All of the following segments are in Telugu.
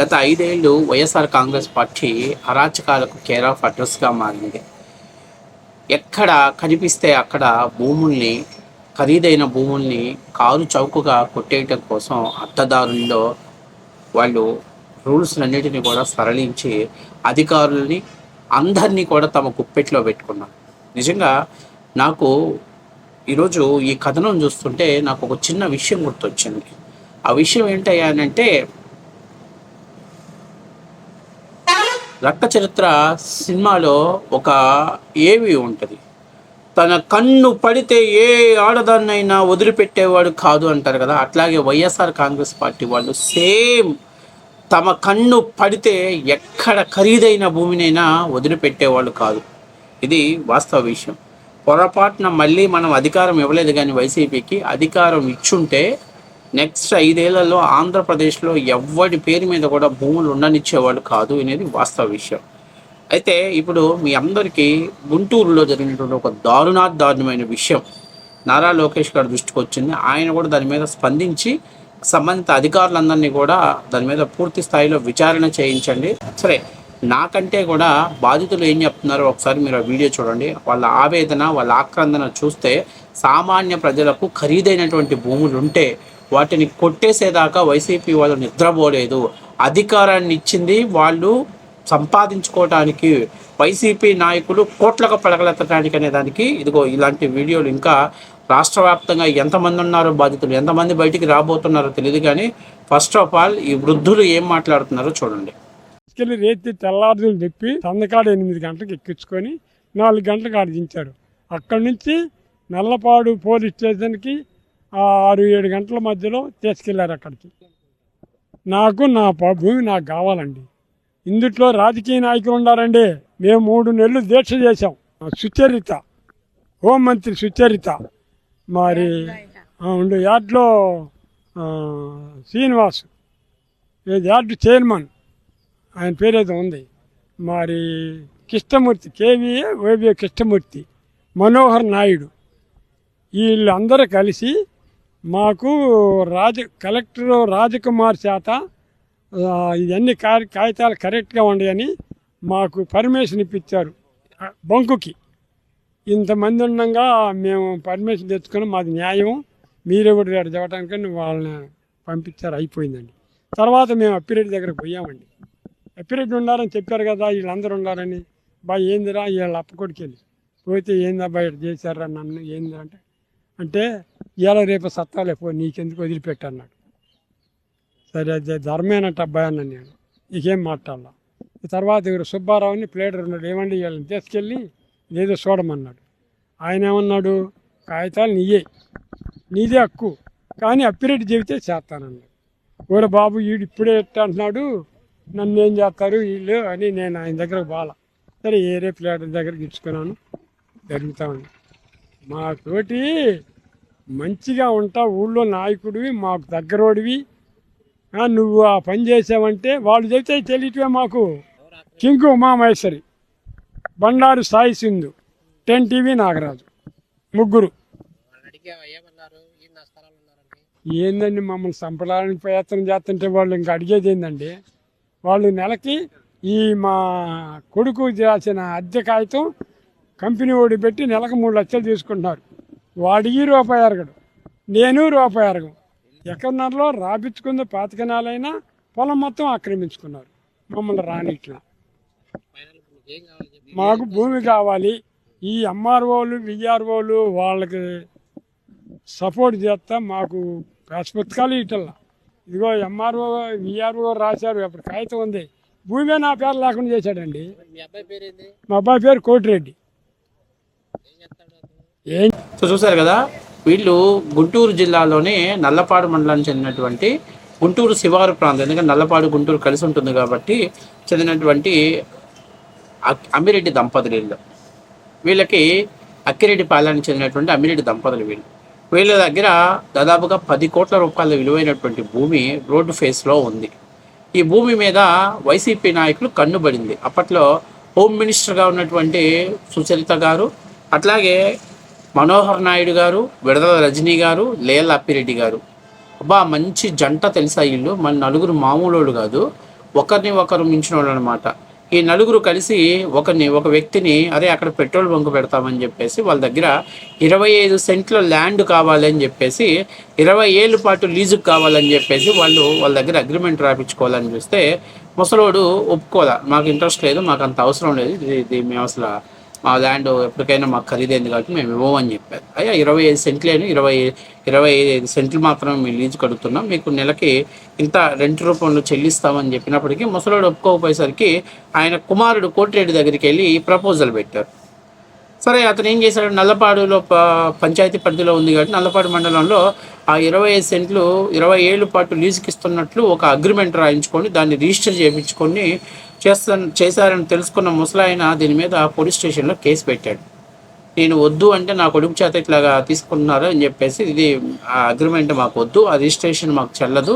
గత ఐదేళ్ళు వైఎస్ఆర్ కాంగ్రెస్ పార్టీ అరాచకాలకు కేర్ ఆఫ్ అడ్రస్గా మారింది. ఎక్కడ కనిపిస్తే అక్కడ భూముల్ని ఖరీదైన భూముల్ని కారు చౌకగా కొట్టేయటం కోసం అత్తదారుల్లో వాళ్ళు రూల్స్లన్నిటిని కూడా సరళించి అధికారుల్ని అందరినీ కూడా తమ గుప్పెట్లో పెట్టుకున్నారు. నిజంగా నాకు ఈరోజు ఈ కథనం చూస్తుంటే నాకు ఒక చిన్న విషయం గుర్తొచ్చింది. ఆ విషయం ఏంటయ్యానంటే అని అంటే రక్త చరిత్ర సినిమాలో ఒక ఏవి ఉంటుంది? తన కన్ను పడితే ఏ ఆడదాన్నైనా వదిలిపెట్టేవాడు కాదు అంటారు కదా? అట్లాగే వైఎస్ఆర్ కాంగ్రెస్ పార్టీ వాళ్ళు సేమ్ తమ కన్ను పడితే ఎక్కడ ఖరీదైన భూమినైనా వదిలిపెట్టేవాళ్ళు కాదు. ఇది వాస్తవ విషయం. పొరపాటున మళ్ళీ మనం అధికారం ఇవ్వలేదు కానీ వైసీపీకి అధికారం ఇచ్చుంటే నెక్స్ట్ ఐదేళ్ళలో ఆంధ్రప్రదేశ్లో ఎవరి పేరు మీద కూడా భూములు ఉండనిచ్చేవాళ్ళు కాదు అనేది వాస్తవ విషయం. అయితే ఇప్పుడు మీ అందరికీ గుంటూరులో జరిగినటువంటి ఒక దారుణాత్ దారుణమైన విషయం నారా లోకేష్ గారి దృష్టికి వచ్చింది. ఆయన కూడా దాని మీద స్పందించి సంబంధిత అధికారులందరినీ కూడా దాని మీద పూర్తి స్థాయిలో విచారణ చేయించండి. సరే నాకంటే కూడా బాధితులు ఏం చెప్తున్నారో ఒకసారి మీరు ఆ వీడియో చూడండి. వాళ్ళ ఆవేదన వాళ్ళ ఆక్రందన చూస్తే సామాన్య ప్రజలకు ఖరీదైనటువంటి భూములు ఉంటే వాటిని కొట్టేసేదాకా వైసీపీ వాళ్ళు నిద్రపోలేదు. అధికారాన్ని ఇచ్చింది వాళ్ళు సంపాదించుకోవటానికి వైసీపీ నాయకులు కోట్లకు పడగలెత్తడానికి అనే దానికి ఇదిగో ఇలాంటి వీడియోలు ఇంకా రాష్ట్ర వ్యాప్తంగా ఎంతమంది ఉన్నారో బాధితులు ఎంతమంది బయటికి రాబోతున్నారో తెలియదు కానీ ఫస్ట్ ఆఫ్ ఆల్ ఈ వృద్ధులు ఏం మాట్లాడుతున్నారో చూడండి. తీసుకెళ్ళి రేతి తెల్లారులు చెప్పి సందకాడ ఎనిమిది గంటలకు ఎక్కించుకొని నాలుగు గంటలకు ఆడ అక్కడి నుంచి నల్లపాడు పోలీస్ స్టేషన్కి ఆరు ఏడు గంటల మధ్యలో తీసుకెళ్ళారు అక్కడికి. నాకు నా ప- భూమి నాకు కావాలండి. ఇందుట్లో రాజకీయ నాయకులు ఉన్నారండి మేము మూడు నెలలు దీక్ష చేశాం. సుచరిత హోంమంత్రి సుచరిత మరి ఉండు యార్డ్లో శ్రీనివాస్ ఏది యార్డ్ చైర్మన్ ఆయన పేరేదో ఉంది. మరి కృష్ణమూర్తి కేవీఏ వైవే కృష్ణమూర్తి మనోహర్ నాయుడు వీళ్ళందరూ కలిసి మాకు రాజ కలెక్టర్ రాజకుమార్ చేత ఇవన్నీ కా- కాగితాలు కరెక్ట్గా ఉన్నాయని మాకు పర్మిషన్ ఇప్పించారు. బంకుకి. ఇంతమంది ఉండగా మేము పర్మిషన్ తెచ్చుకొని మాది న్యాయం. మీరెవరు రేటు చెప్పడానికి వాళ్ళని పంపించారు అయిపోయిందండి. తర్వాత మేము అప్పిరెడ్డి దగ్గరకు పోయామండి. అప్పిరెడ్డి ఉండాలని చెప్పారు కదా వీళ్ళందరూ ఉండాలని. బా ఏందిరా వీళ్ళ అప్పకొడికెళ్ళి. పోతే ఏందా బయట చేశారా నన్ను ఏంది అంటే అంటే ఇవాళ రేపు సత్తాలే పో నీకెందుకు వదిలిపెట్టు అన్నాడు. సరే అదే ధర్మేనట్టు అబ్బాయి అన్నాను నేను. నీకేం మాట్లాడాల? తర్వాత ఎవరు? సుబ్బారావుని ప్లేటర్ ఉన్నాడు. ఏమండి వీళ్ళని తీసుకెళ్ళి ఏదో చూడమన్నాడు. ఆయన ఏమన్నాడు? కాగితాలు నీయే. నీదే హక్కు. కానీ అప్పిరెడ్డి చెబితే చేస్తానన్నాడు. ఓరే బాబు వీడు ఇప్పుడే అంటున్నాడు? నన్ను ఏం చేస్తారు వీళ్ళు అని నేను ఆయన దగ్గర బాల సరే ఏరే ప్లేటర్ దగ్గర ఇచ్చుకున్నాను. జరుగుతా ఉంది. మాతోటి మంచిగా ఉంటా ఊళ్ళో నాయకుడివి మాకు దగ్గరోడివి. నువ్వు ఆ పని చేసావంటే వాళ్ళు చెబితే తెలియటమే మాకు. కింకు ఉమామహేశ్వరి బండారు సాయి సింధు టెన్ టీవీ నాగరాజు ముగ్గురు. ఏందండి మమ్మల్ని చంపడానికి ప్రయత్నం చేస్తుంటే వాళ్ళు ఇంకా అడిగేది ఏందండి? వాళ్ళు నెలకి ఈ మా కొడుకు రాసిన అద్దె కాగితం కంపెనీ ఓడి పెట్టి నెలకు మూడు లక్షలు తీసుకుంటున్నారు. వాడికి రూపాయి అరగడు. నేను రూపాయి అరగం. ఎకరన్నరలో రాపించుకుంది పాతికనాలైనా పొలం మొత్తం ఆక్రమించుకున్నారు. మమ్మల్ని రానిట్లా. మాకు భూమి కావాలి. ఈ ఎంఆర్ఓలు విఆర్ఓలు వాళ్ళకి సపోర్ట్ చేస్తా మాకు పుస్తకాలు ఇటల్లా. ఇదిగో ఎంఆర్ఓ విఆర్ఓ రాశారు. అప్పుడు కాగితం ఉంది. భూమే నా పేరు లేకుండా చేశాడండి. మీ అబ్బాయి పేరు కోటిరెడ్డి. సో చూసారు కదా వీళ్ళు గుంటూరు జిల్లాలోనే నల్లపాడు మండలానికి చెందినటువంటి గుంటూరు శివారు ప్రాంతం. ఎందుకంటే నల్లపాడు గుంటూరు కలిసి ఉంటుంది కాబట్టి చెందినటువంటి అక్- అమ్మిరెడ్డి దంపతులు వీళ్ళు. వీళ్ళకి అక్కిరెడ్డి పాలెనికి చెందినటువంటి అమ్మిరెడ్డి దంపతులు వీళ్ళు. వీళ్ళ దగ్గర దాదాపుగా పది కోట్ల రూపాయల విలువైనటువంటి భూమి రోడ్డు ఫేస్లో ఉంది. ఈ భూమి మీద వైసీపీ నాయకులు కన్నుబడింది అప్పట్లో హోమ్ మినిస్టర్గా ఉన్నటువంటి సుచరిత గారు అట్లాగే మనోహర్ నాయుడు గారు విడదల రజనీ గారు లేల అప్పిరెడ్డి గారు. అబ్బా మంచి జంట తెలుసా వీళ్ళు? మన నలుగురు మామూలు కాదు. ఒకరిని ఒకరు మించిన వాళ్ళు అనమాట ఈ నలుగురు కలిసి ఒకరిని ఒక వ్యక్తిని అరే అక్కడ పెట్రోల్ బంక్ పెడతామని చెప్పేసి వాళ్ళ దగ్గర ఇరవై ఐదు సెంట్ల ల్యాండ్ కావాలని చెప్పేసి ఇరవై ఏళ్ళ పాటు లీజుకు కావాలని చెప్పేసి వాళ్ళు వాళ్ళ దగ్గర అగ్రిమెంట్ రాపించుకోవాలని చూస్తే ముసలోడు ఒప్పుకోదా మాకు ఇంట్రెస్ట్ లేదు మాకు అంత అవసరం లేదు ఇది ఇది మేము అసలు మా ల్యాండ్ ఎప్పటికైనా మాకు ఖరీదైంది కాబట్టి మేము ఇవ్వమని చెప్పారు. అయ్యా ఇరవై ఐదు సెంట్లేను ఇరవై ఇరవై ఐదు సెంట్లు మాత్రమే మేము లీజు కడుగుతున్నాం. మీకు నెలకి ఇంత రెంట్ రూపంలో చెల్లిస్తామని చెప్పినప్పటికీ ముసలోడు ఒప్పుకోకపోయేసరికి ఆయన కుమారుడు కోటిరెడ్డి దగ్గరికి వెళ్ళి ప్రపోజల్ పెట్టారు. సరే అతను ఏం చేశాడు? నల్లపాడులో ప పంచాయతీ పరిధిలో ఉంది కాబట్టి నల్లపాడు మండలంలో ఆ ఇరవై ఐదు సెంట్లు ఇరవై ఏళ్ళ పాటు లీజుకి ఇస్తున్నట్లు ఒక అగ్రిమెంట్ రాయించుకొని దాన్ని రిజిస్టర్ చేయించుకొని చేస్తా చేశారని తెలుసుకున్న ముసలాయన దీని మీద పోలీస్ స్టేషన్లో కేసు పెట్టాడు. నేను వద్దు అంటే నా కొడుకు చేత ఇట్లాగా తీసుకున్నారు అని చెప్పేసి ఇది ఆ అగ్రిమెంట్ మాకు వద్దు ఆ రిజిస్ట్రేషన్ మాకు చెల్లదు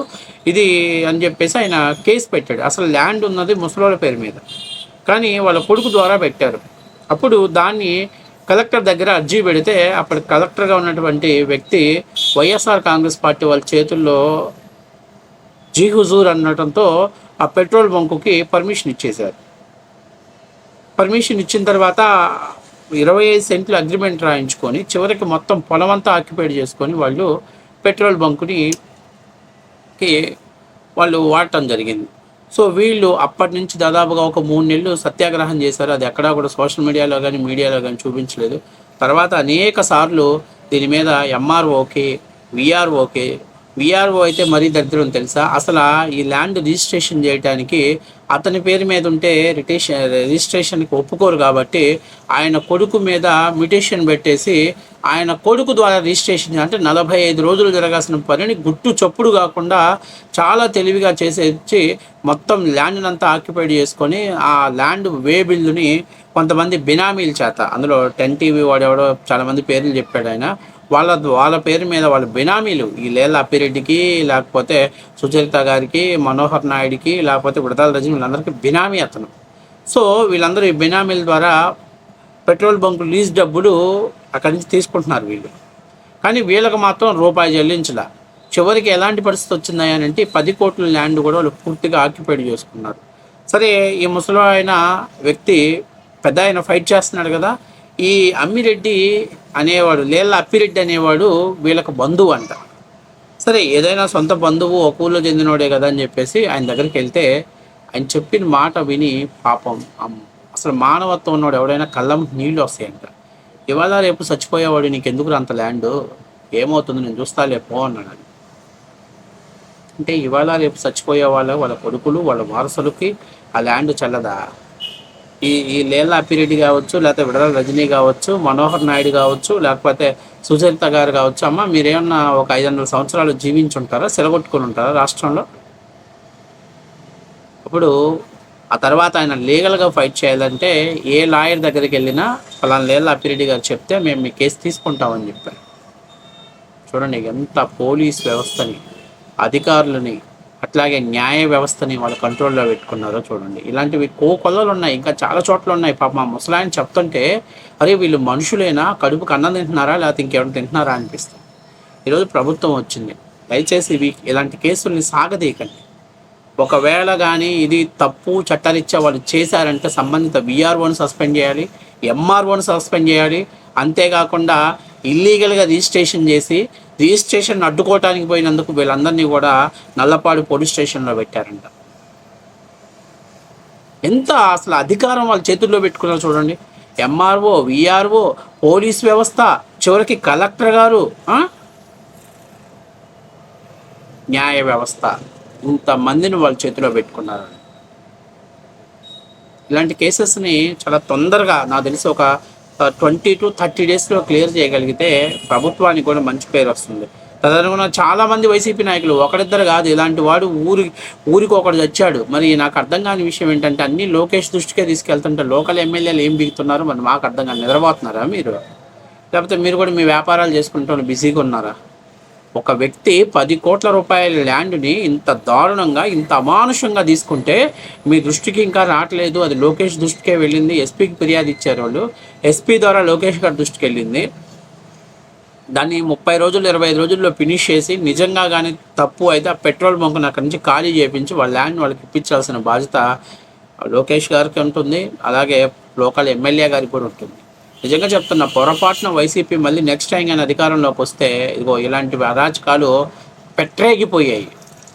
ఇది అని చెప్పేసి ఆయన కేసు పెట్టాడు. అసలు ల్యాండ్ ఉన్నది ముసలోళ్ళ పేరు మీద. కానీ వాళ్ళ కొడుకు ద్వారా పెట్టారు. అప్పుడు దాన్ని కలెక్టర్ దగ్గర అర్జీ పెడితే అప్పుడు కలెక్టర్గా ఉన్నటువంటి వ్యక్తి వైఎస్ఆర్ కాంగ్రెస్ పార్టీ వాళ్ళ చేతుల్లో జీ హుజూర్ అనడంతో ఆ పెట్రోల్ బంకుకి పర్మిషన్ ఇచ్చేశారు. పర్మిషన్ ఇచ్చిన తర్వాత ఇరవై ఐదు సెంట్లు అగ్రిమెంట్ రాయించుకొని చివరికి మొత్తం పొలం అంతా ఆక్యుపైడ్ చేసుకొని వాళ్ళు పెట్రోల్ బంకుని వాళ్ళు వాడటం జరిగింది. సో వీళ్ళు అప్పటి నుంచి దాదాపుగా ఒక మూడు నెలలు సత్యాగ్రహం చేశారు. అది ఎక్కడా కూడా సోషల్ మీడియాలో కానీ మీడియాలో కానీ చూపించలేదు. తర్వాత అనేక సార్లు దీని మీద ఎంఆర్ఓకి విఆర్ఓకి విఆర్ఓ అయితే మరీ దరిద్రం తెలుసా? అసలు ఈ ల్యాండ్ రిజిస్ట్రేషన్ చేయడానికి అతని పేరు మీద ఉంటే రిటేషన్ రిజిస్ట్రేషన్కి ఒప్పుకోరు కాబట్టి ఆయన కొడుకు మీద మ్యూటేషన్ పెట్టేసి ఆయన కొడుకు ద్వారా రిజిస్ట్రేషన్ అంటే నలభై ఐదు రోజులు జరగాల్సిన పనిని గుట్టు చప్పుడు కాకుండా చాలా తెలివిగా చేసేసి మొత్తం ల్యాండ్ని అంతా ఆక్యుపైడ్ చేసుకొని ఆ ల్యాండ్ వే బిల్లుని కొంతమంది బినామీల చేత అందులో టెన్ టీవీ వాడేవాడో చాలామంది పేర్లు చెప్పాడు ఆయన. వాళ్ళ వాళ్ళ పేరు మీద వాళ్ళ బినామీలు. ఈ లేల అప్పిరెడ్డికి లేకపోతే సుచరిత గారికి మనోహర్ నాయుడికి లేకపోతే విడతల రజని వీళ్ళందరికీ బినామీ అతను. సో వీళ్ళందరూ ఈ బినామీల ద్వారా పెట్రోల్ బంకు లీజ్ డబ్బులు అక్కడి నుంచి తీసుకుంటున్నారు వీళ్ళు. కానీ వీళ్ళకి మాత్రం రూపాయి చెల్లించలా. చివరికి ఎలాంటి పరిస్థితి వచ్చిందా అని అంటే పది కోట్ల ల్యాండ్ కూడా వాళ్ళు పూర్తిగా ఆక్యుపైడ్ చేసుకున్నారు. సరే ఈ ముసలి ఆయన వ్యక్తి పెద్ద ఆయన ఫైట్ చేస్తున్నాడు కదా ఈ అమ్మిరెడ్డి అనేవాడు లేళ్ళ అప్పిరెడ్డి అనేవాడు వీళ్ళకి బంధువు అంట. సరే ఏదైనా సొంత బంధువు ఒక ఊళ్ళో చెందినోడే కదా అని చెప్పేసి ఆయన దగ్గరికి వెళ్తే ఆయన చెప్పిన మాట విని పాపం అసలు మానవత్వం ఉన్నవాడు ఎవడైనా కళ్ళం నీళ్ళు వస్తాయంట. ఇవాళ రేపు చచ్చిపోయేవాడు నీకు ఎందుకు అంత ల్యాండ్? ఏమవుతుంది? నేను చూస్తాలే పో అన్నాడు అంటే ఇవాళ రేపు చచ్చిపోయే వాళ్ళ వాళ్ళ కొడుకులు వాళ్ళ వారసులకి ఆ ల్యాండ్ చల్లదా? ఈ ఈ లేల అప్పిరెడ్డి కావచ్చు లేకపోతే విడదల రజనీ కావచ్చు మనోహర్ నాయుడు కావచ్చు లేకపోతే సుచరిత గారు కావచ్చు. అమ్మ మీరేమన్నా ఒక ఐదు వందల సంవత్సరాలు జీవించుంటారా సెలగొట్టుకుని ఉంటారా రాష్ట్రంలో? అప్పుడు ఆ తర్వాత ఆయన లీగల్గా ఫైట్ చేయాలంటే ఏ లాయర్ దగ్గరికి వెళ్ళినా ఫలానా లేళ్ళ అప్పిరెడ్డి గారు చెప్తే మేము మీ కేసు తీసుకుంటామని చెప్పారు. చూడండి ఎంత పోలీస్ వ్యవస్థని అధికారులని అట్లాగే న్యాయ వ్యవస్థని వాళ్ళు కంట్రోల్లో పెట్టుకున్నారో చూడండి. ఇలాంటివి కో కొల్లలు ఉన్నాయి. ఇంకా చాలా చోట్ల ఉన్నాయి. పాప మా ముసలాయన చెప్తుంటే అరే వీళ్ళు మనుషులేనా? కడుపుకి అన్నం తింటున్నారా? లేకపోతే ఇంకేమైనా తింటున్నారా అనిపిస్తుంది. ఈరోజు ప్రభుత్వం వచ్చింది. దయచేసి ఇవి ఇలాంటి కేసుల్ని సాగదీయకండి. ఒకవేళ కానీ ఇది తప్పు చట్టాలిచ్చే వాళ్ళు చేశారంటే సంబంధిత విఆర్ఓని సస్పెండ్ చేయాలి ఎంఆర్ఓని సస్పెండ్ చేయాలి. అంతేకాకుండా ఇల్లీగల్గా రిజిస్ట్రేషన్ చేసి రిజిస్ట్రేషన్ అడ్డుకోవటానికి పోయినందుకు వీళ్ళందరినీ కూడా నల్లపాడు పోలీస్ స్టేషన్లో పెట్టారంట. ఎంత అసలు అధికారం వాళ్ళ చేతుల్లో పెట్టుకున్నారు చూడండి. ఎంఆర్ఓ విఆర్ఓ పోలీస్ వ్యవస్థ చివరికి కలెక్టర్ గారు ఆ? న్యాయ వ్యవస్థ. ఇంతమందిని వాళ్ళ చేతిలో పెట్టుకున్నారు ఇలాంటి కేసెస్ని చాలా తొందరగా నాకు తెలిసి ఒక ట్వంటీ టు థర్టీ డేస్లో క్లియర్ చేయగలిగితే ప్రభుత్వానికి కూడా మంచి పేరు వస్తుంది. తదనుగుణ చాలా మంది వైసీపీ నాయకులు ఒకరిద్దరు కాదు ఇలాంటి వాడు ఊరి ఊరికి ఒకడు చచ్చాడు మరి నాకు అర్థం కాని విషయం ఏంటంటే అన్ని లోకేష్ దృష్టికే తీసుకెళ్తుంటే లోకల్ ఎమ్మెల్యేలు ఏం బిగుతున్నారు? మరి మాకు అర్థం కాని నిద్రపోతున్నారా మీరు? లేకపోతే మీరు కూడా మీ వ్యాపారాలు చేసుకుంటూ బిజీగా ఉన్నారా? ఒక వ్యక్తి పది కోట్ల రూపాయల ల్యాండ్ని ఇంత దారుణంగా ఇంత అమానుషంగా తీసుకుంటే మీ దృష్టికి ఇంకా రావట్లేదు. అది లోకేష్ దృష్టికే వెళ్ళింది. ఎస్పీకి ఫిర్యాదు ఇచ్చారు వాళ్ళు. ఎస్పీ ద్వారా లోకేష్ గారి దృష్టికి వెళ్ళింది. దాన్ని ముప్పై రోజులు ఇరవై ఐదు రోజుల్లో ఫినిష్ చేసి నిజంగా కానీ తప్పు అయితే ఆ పెట్రోల్ బంకును అక్కడి నుంచి ఖాళీ చేయించి వాళ్ళ ల్యాండ్ వాళ్ళకి ఇప్పించాల్సిన బాధ్యత లోకేష్ గారికి ఉంటుంది. అలాగే లోకల్ ఎమ్మెల్యే గారికి కూడా ఉంటుంది. నిజంగా చెప్తున్నా పొరపాటున వైసీపీ మళ్ళీ నెక్స్ట్ టైం కానీ అధికారంలోకి వస్తే ఇదిగో ఇలాంటి అరాచకాలు పెట్టరేగిపోయాయి.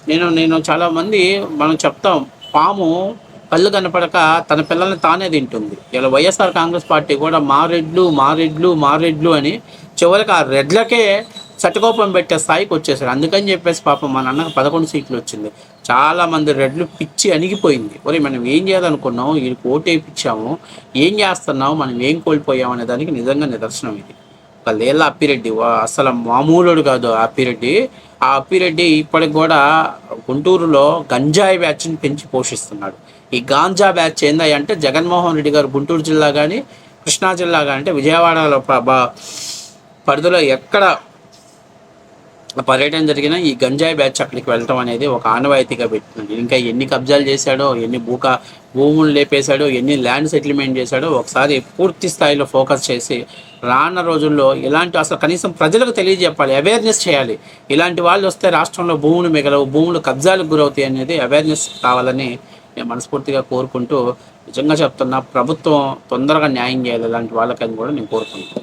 నేను నేను చాలామంది మనం చెప్తాం పాము కళ్ళు కనపడక తన పిల్లల్ని తానే తింటుంది. ఇలా వైఎస్ఆర్ కాంగ్రెస్ పార్టీ కూడా మా రెడ్లు మా రెడ్లు మా రెడ్లు అని చివరికి ఆ రెడ్లకే చట్టుకోపం పెట్టే స్థాయికి వచ్చేసారు. అందుకని చెప్పేసి పాపం మా నాన్నకు పదకొండు సీట్లు వచ్చింది. చాలామంది రెడ్లు పిచ్చి అణిగిపోయింది. ఒరే మనం ఏం చేయాలనుకున్నాం? వీళ్ళకి ఓటేపిచ్చాము ఏం చేస్తున్నావు? మనం ఏం కోల్పోయాం అనే దానికి నిజంగా నిదర్శనం ఇది. పదేళ్ళ అప్పిరెడ్డి వా- అసలు మామూలుడు కాదు ఆ అప్పిరెడ్డి. ఆ అప్పిరెడ్డి ఇప్పటికి కూడా గుంటూరులో గంజాయి బ్యాచ్ని పెంచి పోషిస్తున్నాడు. ఈ గాంజా బ్యాచ్ ఏందా అంటే జగన్మోహన్ రెడ్డి గారు గుంటూరు జిల్లా కానీ కృష్ణా జిల్లా కానీ అంటే విజయవాడలో ప- పరిధిలో ఎక్కడ పర్యటన జరిగిన ఈ గంజాయి బ్యాచ్ అక్కడికి వెళ్ళటం అనేది ఒక ఆనవాయితీగా పెట్టింది ఇంకా ఎన్ని కబ్జాలు చేశాడో ఎన్ని భూక భూములు లేపేశాడో ఎన్ని ల్యాండ్ సెటిల్మెంట్ చేశాడో ఒకసారి పూర్తి స్థాయిలో ఫోకస్ చేసి రానున్న రోజుల్లో ఇలాంటి అసలు కనీసం ప్రజలకు తెలియజెప్పాలి అవేర్నెస్ చేయాలి. ఇలాంటి వాళ్ళు వస్తే రాష్ట్రంలో భూములు మిగలవు భూములు కబ్జాలకు గురవుతాయి అనేది అవేర్నెస్ కావాలని నేను మనస్ఫూర్తిగా కోరుకుంటూ నిజంగా చెప్తున్నా ప్రభుత్వం తొందరగా న్యాయం చేయాలి ఇలాంటి వాళ్ళకని కూడా నేను కోరుకుంటున్నాను